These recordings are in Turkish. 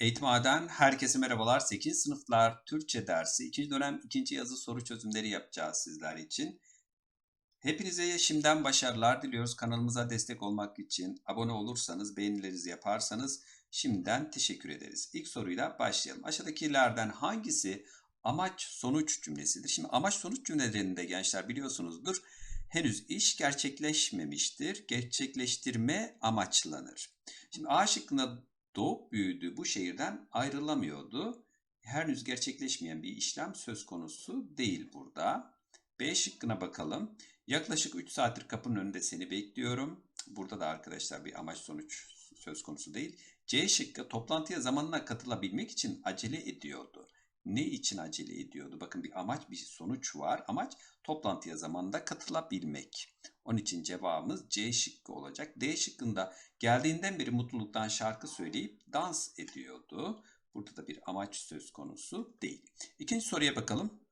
Eğitim A'dan herkese merhabalar. 8. sınıflar Türkçe dersi 2. dönem 2. yazı soru çözümleri yapacağız sizler için. Hepinize şimdiden başarılar diliyoruz. Kanalımıza destek olmak için abone olursanız, beğenilerinizi yaparsanız şimdiden teşekkür ederiz. İlk soruyla başlayalım. Aşağıdakilerden hangisi amaç sonuç cümlesidir? Şimdi amaç sonuç cümlelerinde gençler biliyorsunuzdur. Henüz iş gerçekleşmemiştir. Gerçekleştirme amaçlanır. Şimdi A şıkkında doğup büyüdüğü bu şehirden ayrılamıyordu. Henüz gerçekleşmeyen bir işlem söz konusu değil burada. B şıkkına bakalım. Yaklaşık 3 saattir kapının önünde seni bekliyorum. Burada da arkadaşlar bir amaç sonuç söz konusu değil. C şıkkı toplantıya zamanına katılabilmek için acele ediyordu. Ne için acele ediyordu? Bakın bir amaç bir sonuç var. Amaç toplantıya zamanında katılabilmek. Onun için cevabımız C şıkkı olacak. D şıkkında geldiğinden beri mutluluktan şarkı söyleyip dans ediyordu. Burada da bir amaç söz konusu değil. İkinci soruya bakalım.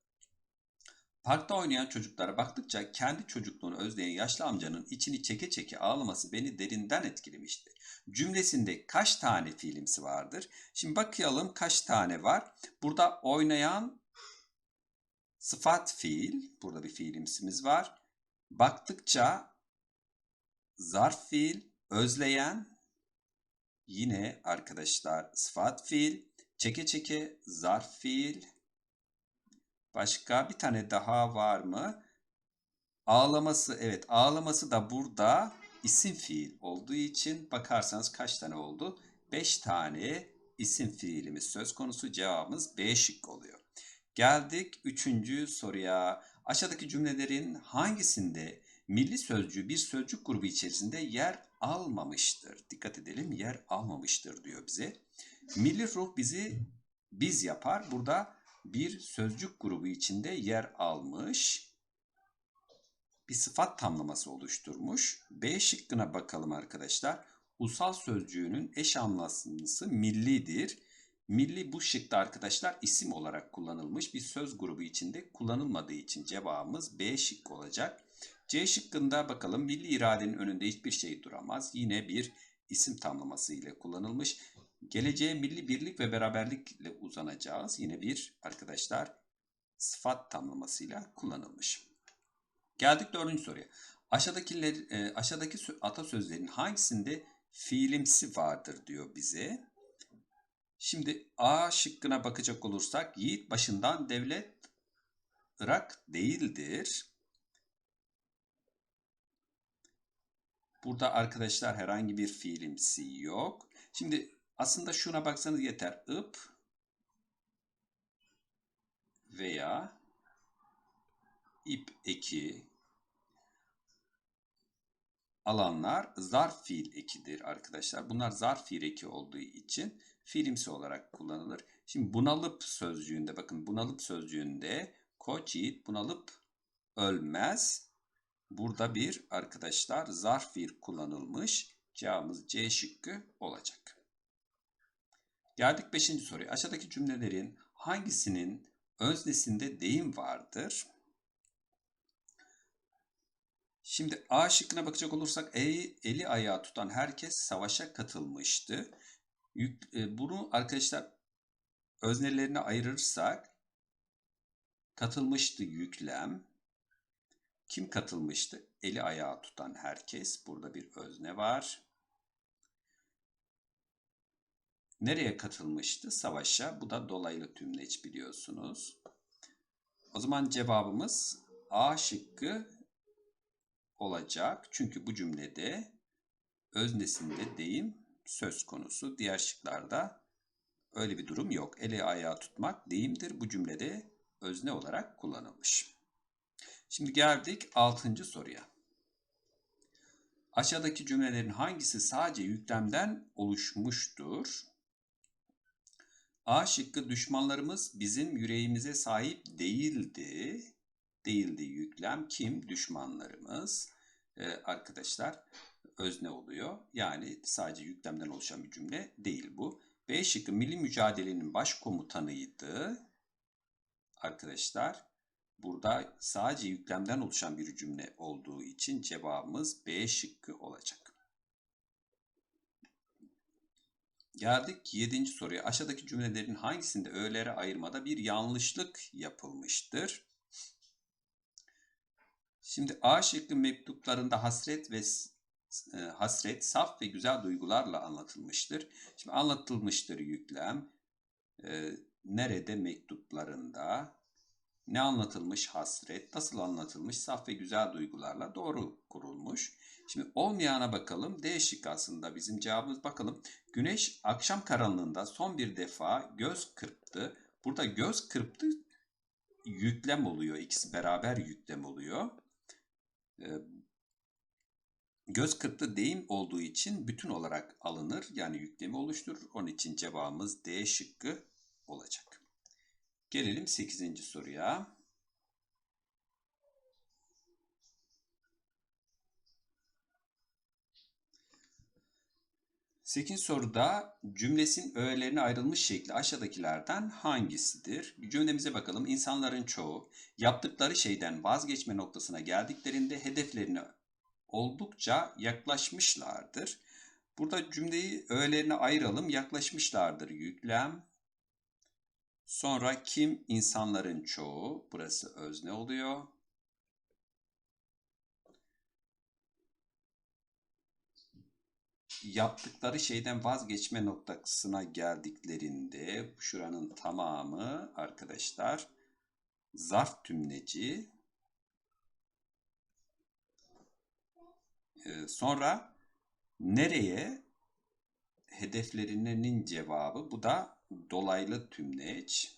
Parkta oynayan çocuklara baktıkça kendi çocukluğunu özleyen yaşlı amcanın içini çeke çeke ağlaması beni derinden etkilemişti. Cümlesinde kaç tane fiilimsi vardır? Şimdi bakalım kaç tane var. Burada oynayan sıfat fiil. Burada bir fiilimsimiz var. Baktıkça zarf fiil, özleyen yine arkadaşlar sıfat fiil, çeke çeke zarf fiil. Başka bir tane daha var mı? Ağlaması evet ağlaması da burada isim fiil olduğu için bakarsanız kaç tane oldu? 5 tane isim fiilimiz söz konusu cevabımız B şık oluyor. Geldik üçüncü soruya. Aşağıdaki cümlelerin hangisinde milli sözcüğü bir sözcük grubu içerisinde yer almamıştır? Dikkat edelim yer almamıştır diyor bize. Milli ruh bizi biz yapar. Burada bir sözcük grubu içinde yer almış. Bir sıfat tamlaması oluşturmuş. B şıkkına bakalım arkadaşlar. Usal sözcüğünün eş anlamlısı millidir. Milli bu şıkta arkadaşlar isim olarak kullanılmış bir söz grubu içinde kullanılmadığı için cevabımız B şık olacak. C şıkkında bakalım milli iradenin önünde hiçbir şey duramaz. Yine bir isim tamlaması ile kullanılmış. Geleceğe milli birlik ve beraberlikle uzanacağız. Yine bir arkadaşlar sıfat tamlamasıyla kullanılmış. Geldik dördüncü soruya. Aşağıdakiler, e, aşağıdaki atasözlerin hangisinde fiilimsi vardır diyor bize. Şimdi A şıkkına bakacak olursak yiğit başından devlet Irak değildir. Burada arkadaşlar herhangi bir fiilimsi yok. Şimdi aslında şuna baksanız yeter. ıp veya ip eki alanlar zarf fiil ekidir arkadaşlar. Bunlar zarf fiil eki olduğu için fiilimsi olarak kullanılır. Şimdi bunalıp sözcüğünde bakın bunalıp sözcüğünde koç yiğit bunalıp ölmez. Burada bir arkadaşlar zarf fiil kullanılmış. Cevabımız C şıkkı olacak. Geldik 5. soruya. Aşağıdaki cümlelerin hangisinin öznesinde deyim vardır? Şimdi A şıkkına bakacak olursak eli, eli ayağı tutan herkes savaşa katılmıştı. E, bunu arkadaşlar öznelerine ayırırsak katılmıştı yüklem. Kim katılmıştı? Eli ayağı tutan herkes. Burada bir özne var. Nereye katılmıştı? Savaşa. Bu da dolaylı tümleç biliyorsunuz. O zaman cevabımız A şıkkı olacak. Çünkü bu cümlede öznesinde deyim söz konusu. Diğer şıklarda öyle bir durum yok. Eli ayağı tutmak deyimdir. Bu cümlede özne olarak kullanılmış. Şimdi geldik 6. soruya. Aşağıdaki cümlelerin hangisi sadece yüklemden oluşmuştur? A şıkkı düşmanlarımız bizim yüreğimize sahip değildi. Değildi yüklem kim? Düşmanlarımız. Ee, arkadaşlar özne oluyor. Yani sadece yüklemden oluşan bir cümle değil bu. B şıkkı milli mücadelenin başkomutanıydı. Arkadaşlar burada sadece yüklemden oluşan bir cümle olduğu için cevabımız B şıkkı olacak. Geldik 7. soruya. Aşağıdaki cümlelerin hangisinde öğelere ayırmada bir yanlışlık yapılmıştır? Şimdi A şıkkı mektuplarında hasret ve e, hasret saf ve güzel duygularla anlatılmıştır. Şimdi anlatılmıştır yüklem. E, nerede mektuplarında? Ne anlatılmış hasret? Nasıl anlatılmış? Saf ve güzel duygularla doğru kurulmuş. Şimdi olmayana bakalım. D şıkkı aslında bizim cevabımız. Bakalım. Güneş akşam karanlığında son bir defa göz kırptı. Burada göz kırptı yüklem oluyor. İkisi beraber yüklem oluyor. Ee, göz kırptı deyim olduğu için bütün olarak alınır. Yani yüklemi oluşturur. Onun için cevabımız D şıkkı olacak. Gelelim 8. soruya. 8 soruda cümlesin öğelerine ayrılmış şekli aşağıdakilerden hangisidir? Cümlemize bakalım. İnsanların çoğu yaptıkları şeyden vazgeçme noktasına geldiklerinde hedeflerine oldukça yaklaşmışlardır. Burada cümleyi öğelerine ayıralım. Yaklaşmışlardır yüklem. Sonra kim insanların çoğu burası özne oluyor. Yaptıkları şeyden vazgeçme noktasına geldiklerinde şuranın tamamı arkadaşlar zarf tümleci. Ee, sonra nereye? Hedeflerinin cevabı. Bu da dolaylı tümleç.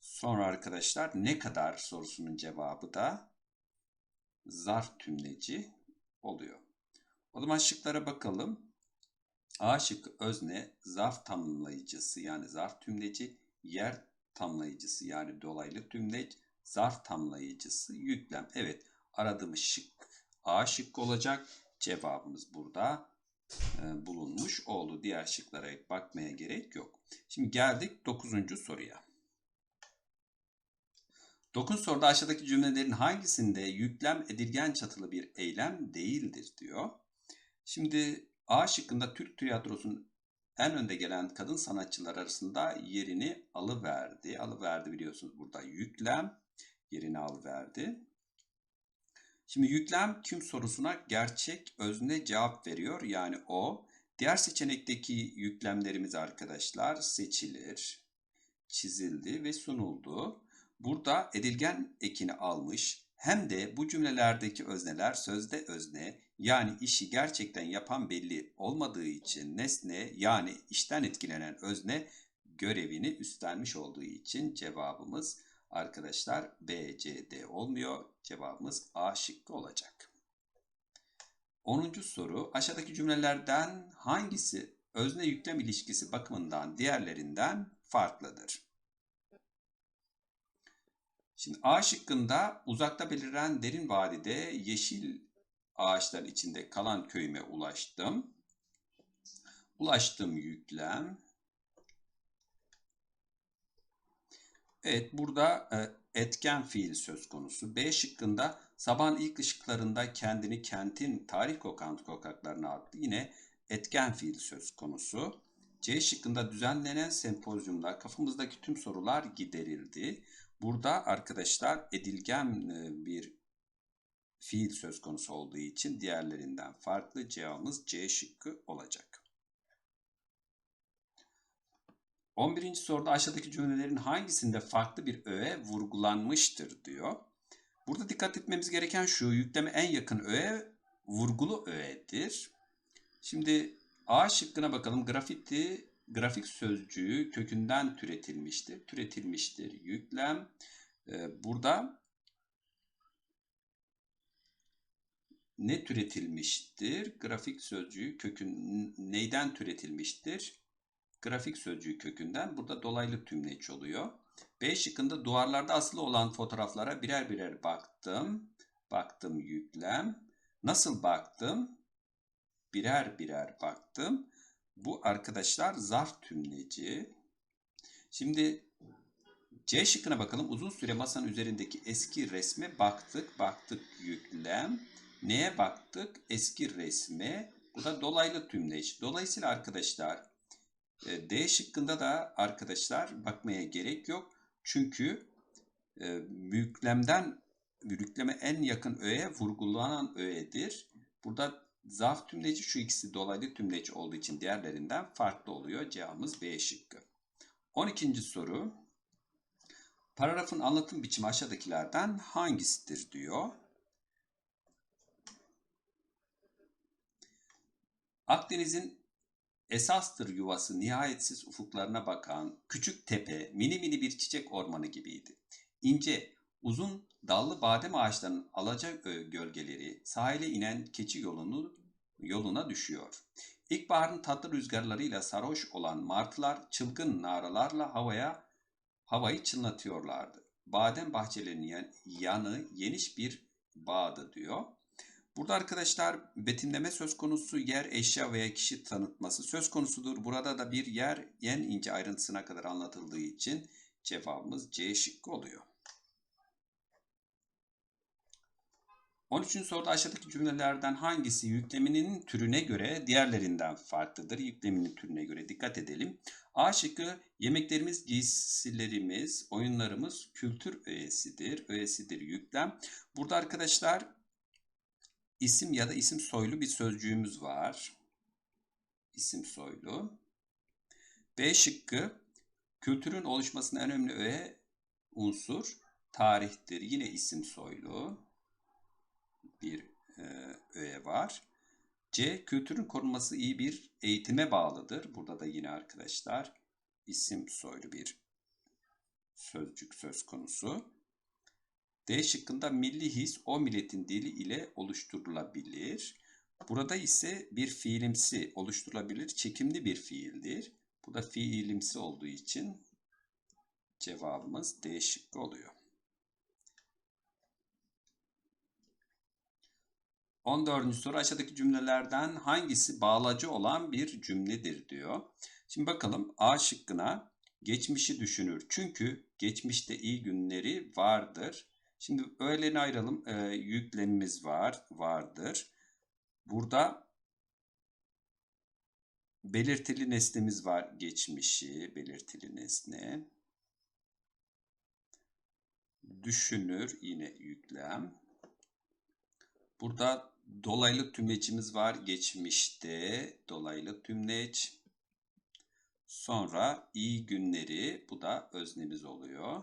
Sonra arkadaşlar ne kadar sorusunun cevabı da zarf tümleci oluyor. O zaman şıklara bakalım. A şıkkı özne, zarf tamlayıcısı yani zarf tümleci, yer tamlayıcısı yani dolaylı tümleç, zarf tamlayıcısı, yüklem. Evet aradığımız şık A şıkkı olacak. Cevabımız burada e, bulunmuş oldu. Diğer şıklara bakmaya gerek yok. Şimdi geldik 9. soruya. 9 soruda aşağıdaki cümlelerin hangisinde yüklem edilgen çatılı bir eylem değildir diyor. Şimdi A şıkkında Türk tiyatrosunun en önde gelen kadın sanatçılar arasında yerini alıverdi. Alıverdi biliyorsunuz burada yüklem yerini alıverdi. Şimdi yüklem kim sorusuna gerçek özne cevap veriyor. Yani o. Diğer seçenekteki yüklemlerimiz arkadaşlar seçilir, çizildi ve sunuldu. Burada edilgen ekini almış. Hem de bu cümlelerdeki özneler sözde özne yani işi gerçekten yapan belli olmadığı için nesne yani işten etkilenen özne görevini üstlenmiş olduğu için cevabımız arkadaşlar B, C, D olmuyor. Cevabımız A şıkkı olacak. 10. soru aşağıdaki cümlelerden hangisi özne yüklem ilişkisi bakımından diğerlerinden farklıdır? Şimdi A şıkkında uzakta beliren derin vadide yeşil ağaçlar içinde kalan köyüme ulaştım. Ulaştım yüklem. Evet burada e, etken fiil söz konusu. B şıkkında sabahın ilk ışıklarında kendini kentin tarih kokan sokaklarına attı. Yine etken fiil söz konusu. C şıkkında düzenlenen sempozyumda kafamızdaki tüm sorular giderildi. Burada arkadaşlar edilgen e, bir fiil söz konusu olduğu için diğerlerinden farklı cevabımız C şıkkı olacak. 11. soruda aşağıdaki cümlelerin hangisinde farklı bir öğe vurgulanmıştır diyor. Burada dikkat etmemiz gereken şu yükleme en yakın öğe vurgulu öğedir. Şimdi A şıkkına bakalım. Grafiti grafik sözcüğü kökünden türetilmiştir. Türetilmiştir yüklem. Ee, burada ne türetilmiştir? Grafik sözcüğü kökün neyden türetilmiştir? Grafik sözcüğü kökünden. Burada dolaylı tümleç oluyor. B şıkkında duvarlarda asılı olan fotoğraflara birer birer baktım. Baktım yüklem. Nasıl baktım? Birer birer baktım. Bu arkadaşlar zarf tümleci. Şimdi C şıkkına bakalım. Uzun süre masanın üzerindeki eski resme baktık. Baktık yüklem. Neye baktık? Eski resme. Bu da dolaylı tümleç. Dolayısıyla arkadaşlar e, D şıkkında da arkadaşlar bakmaya gerek yok. Çünkü e, büyüklemden büyükleme en yakın öğe vurgulanan öğedir. Burada zarf tümleci şu ikisi dolaylı tümleç olduğu için diğerlerinden farklı oluyor. Cevabımız B şıkkı. 12. soru. Paragrafın anlatım biçimi aşağıdakilerden hangisidir diyor. Akdeniz'in esastır yuvası nihayetsiz ufuklarına bakan küçük tepe mini mini bir çiçek ormanı gibiydi. İnce, uzun dallı badem ağaçlarının alaca gölgeleri sahile inen keçi yolunu yoluna düşüyor. İlkbaharın tatlı rüzgarlarıyla sarhoş olan martılar çılgın naralarla havaya havayı çınlatıyorlardı. Badem bahçelerinin yanı geniş bir bağdı diyor. Burada arkadaşlar betimleme söz konusu yer, eşya veya kişi tanıtması söz konusudur. Burada da bir yer en ince ayrıntısına kadar anlatıldığı için cevabımız C şıkkı oluyor. 13. soruda aşağıdaki cümlelerden hangisi yükleminin türüne göre diğerlerinden farklıdır? Yükleminin türüne göre dikkat edelim. A şıkkı yemeklerimiz, giysilerimiz, oyunlarımız kültür öğesidir. Öğesidir yüklem. Burada arkadaşlar isim ya da isim soylu bir sözcüğümüz var. İsim soylu. B şıkkı kültürün oluşmasının en önemli öğe unsur tarihtir. Yine isim soylu bir e, öğe var. C. Kültürün korunması iyi bir eğitime bağlıdır. Burada da yine arkadaşlar isim soylu bir sözcük söz konusu. D şıkkında milli his o milletin dili ile oluşturulabilir. Burada ise bir fiilimsi oluşturulabilir, çekimli bir fiildir. Bu da fiilimsi olduğu için cevabımız D şıkkı oluyor. 14. soru aşağıdaki cümlelerden hangisi bağlacı olan bir cümledir diyor. Şimdi bakalım A şıkkına geçmişi düşünür. Çünkü geçmişte iyi günleri vardır. Şimdi öğleni ayıralım. Ee, yüklemimiz var, vardır. Burada belirtili nesnemiz var. Geçmişi, belirtili nesne. Düşünür, yine yüklem. Burada dolaylı tümlecimiz var. Geçmişte dolaylı tümleç. Sonra iyi günleri, bu da öznemiz oluyor.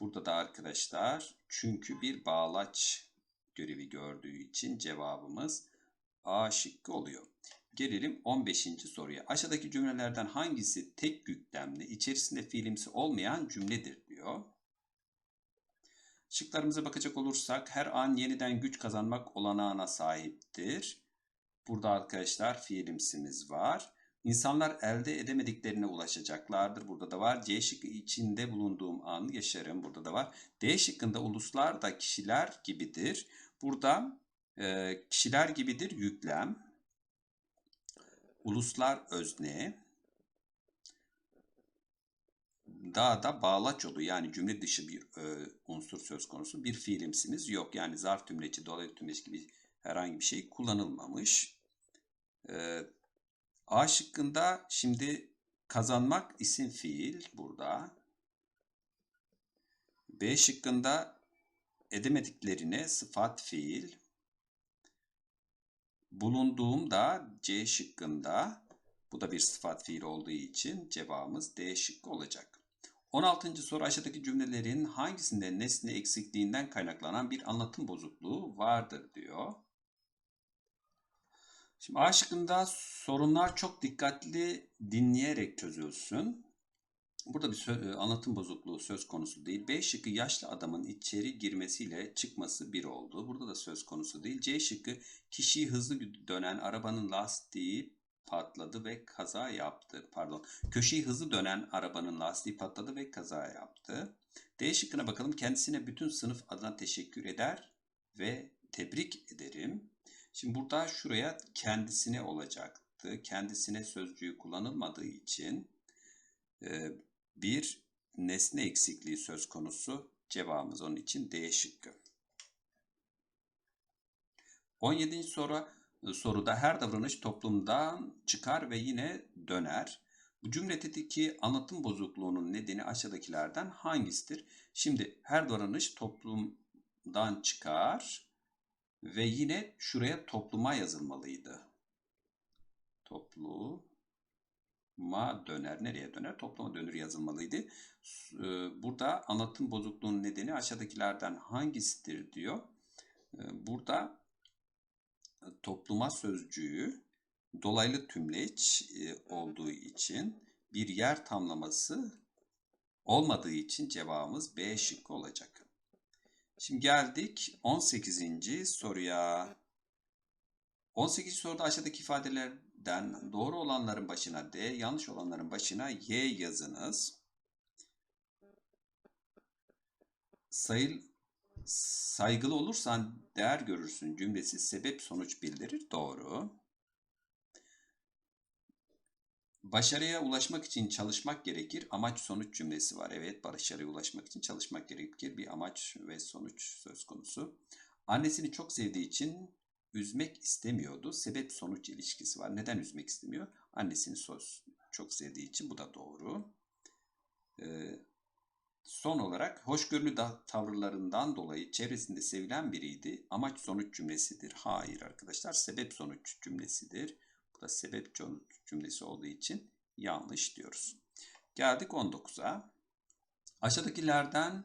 Burada da arkadaşlar çünkü bir bağlaç görevi gördüğü için cevabımız A şıkkı oluyor. Gelelim 15. soruya. Aşağıdaki cümlelerden hangisi tek yüklemli, içerisinde fiilimsi olmayan cümledir diyor. Şıklarımıza bakacak olursak her an yeniden güç kazanmak olanağına sahiptir. Burada arkadaşlar fiilimsimiz var. İnsanlar elde edemediklerine ulaşacaklardır. Burada da var. C şıkkı içinde bulunduğum anı yaşarım. Burada da var. D şıkkında uluslar da kişiler gibidir. Burada e, kişiler gibidir yüklem. Uluslar özne. Daha da bağlaç olu yani cümle dışı bir e, unsur söz konusu. Bir fiilimsimiz yok. Yani zarf tümleci, dolaylı tümleci gibi herhangi bir şey kullanılmamış. E, A şıkkında şimdi kazanmak isim fiil burada. B şıkkında edemediklerine sıfat fiil. Bulunduğum da C şıkkında. Bu da bir sıfat fiil olduğu için cevabımız D şıkkı olacak. 16. soru aşağıdaki cümlelerin hangisinde nesne eksikliğinden kaynaklanan bir anlatım bozukluğu vardır diyor. Şimdi A şıkkında sorunlar çok dikkatli dinleyerek çözülsün. Burada bir anlatım bozukluğu söz konusu değil. B şıkkı yaşlı adamın içeri girmesiyle çıkması bir oldu. Burada da söz konusu değil. C şıkkı kişiyi hızlı dönen arabanın lastiği patladı ve kaza yaptı. Pardon. Köşeyi hızlı dönen arabanın lastiği patladı ve kaza yaptı. D şıkkına bakalım. Kendisine bütün sınıf adına teşekkür eder ve tebrik ederim. Şimdi burada şuraya kendisine olacaktı. Kendisine sözcüğü kullanılmadığı için e, bir nesne eksikliği söz konusu. Cevabımız onun için D şıkkı. 17. soru soruda her davranış toplumdan çıkar ve yine döner. Bu cümledeki anlatım bozukluğunun nedeni aşağıdakilerden hangisidir? Şimdi her davranış toplumdan çıkar ve yine şuraya topluma yazılmalıydı. Topluma döner. Nereye döner? Topluma dönür yazılmalıydı. E, Burada anlatım bozukluğunun nedeni aşağıdakilerden hangisidir diyor. E, Burada e, topluma sözcüğü dolaylı tümleç e, olduğu için bir yer tamlaması olmadığı için cevabımız B şıkkı olacak. Şimdi geldik 18. soruya. 18. soruda aşağıdaki ifadelerden doğru olanların başına D, yanlış olanların başına Y yazınız. Sayıl, saygılı olursan değer görürsün cümlesi sebep sonuç bildirir. Doğru. Başarıya ulaşmak için çalışmak gerekir. Amaç sonuç cümlesi var. Evet, başarıya ulaşmak için çalışmak gerekir. Bir amaç ve sonuç söz konusu. Annesini çok sevdiği için üzmek istemiyordu. Sebep sonuç ilişkisi var. Neden üzmek istemiyor? Annesini söz çok sevdiği için bu da doğru. Ee, son olarak hoşgörülü da- tavırlarından dolayı çevresinde sevilen biriydi. Amaç sonuç cümlesidir. Hayır arkadaşlar, sebep sonuç cümlesidir. Bu da sebep sonuç cümlesi olduğu için yanlış diyoruz. Geldik 19'a. Aşağıdakilerden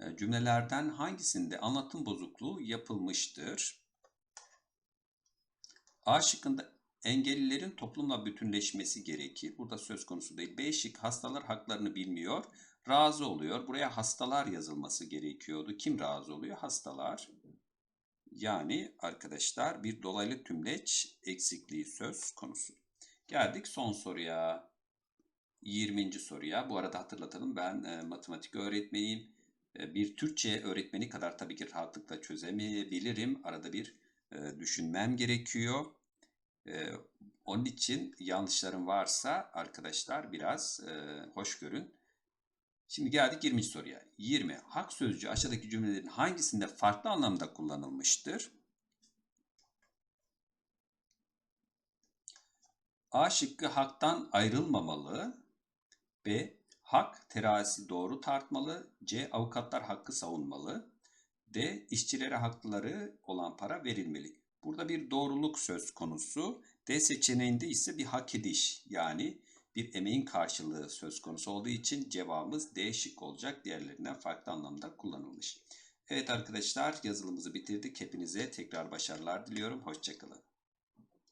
e, cümlelerden hangisinde anlatım bozukluğu yapılmıştır? A şıkkında engellilerin toplumla bütünleşmesi gerekir. Burada söz konusu değil. B şık hastalar haklarını bilmiyor. Razı oluyor. Buraya hastalar yazılması gerekiyordu. Kim razı oluyor? Hastalar. Yani arkadaşlar bir dolaylı tümleç eksikliği söz konusu. Geldik son soruya. 20. soruya. Bu arada hatırlatalım ben e, matematik öğretmeniyim. E, bir Türkçe öğretmeni kadar tabii ki rahatlıkla çözemeyebilirim. Arada bir e, düşünmem gerekiyor. E, onun için yanlışlarım varsa arkadaşlar biraz e, hoş görün. Şimdi geldik 20. soruya. 20. Hak sözcüğü aşağıdaki cümlelerin hangisinde farklı anlamda kullanılmıştır? A şıkkı haktan ayrılmamalı. B. Hak terazisi doğru tartmalı. C. Avukatlar hakkı savunmalı. D. işçilere hakları olan para verilmeli. Burada bir doğruluk söz konusu. D seçeneğinde ise bir hak ediş yani bir emeğin karşılığı söz konusu olduğu için cevabımız D şık olacak. Diğerlerinden farklı anlamda kullanılmış. Evet arkadaşlar yazılımımızı bitirdik. Hepinize tekrar başarılar diliyorum. Hoşçakalın.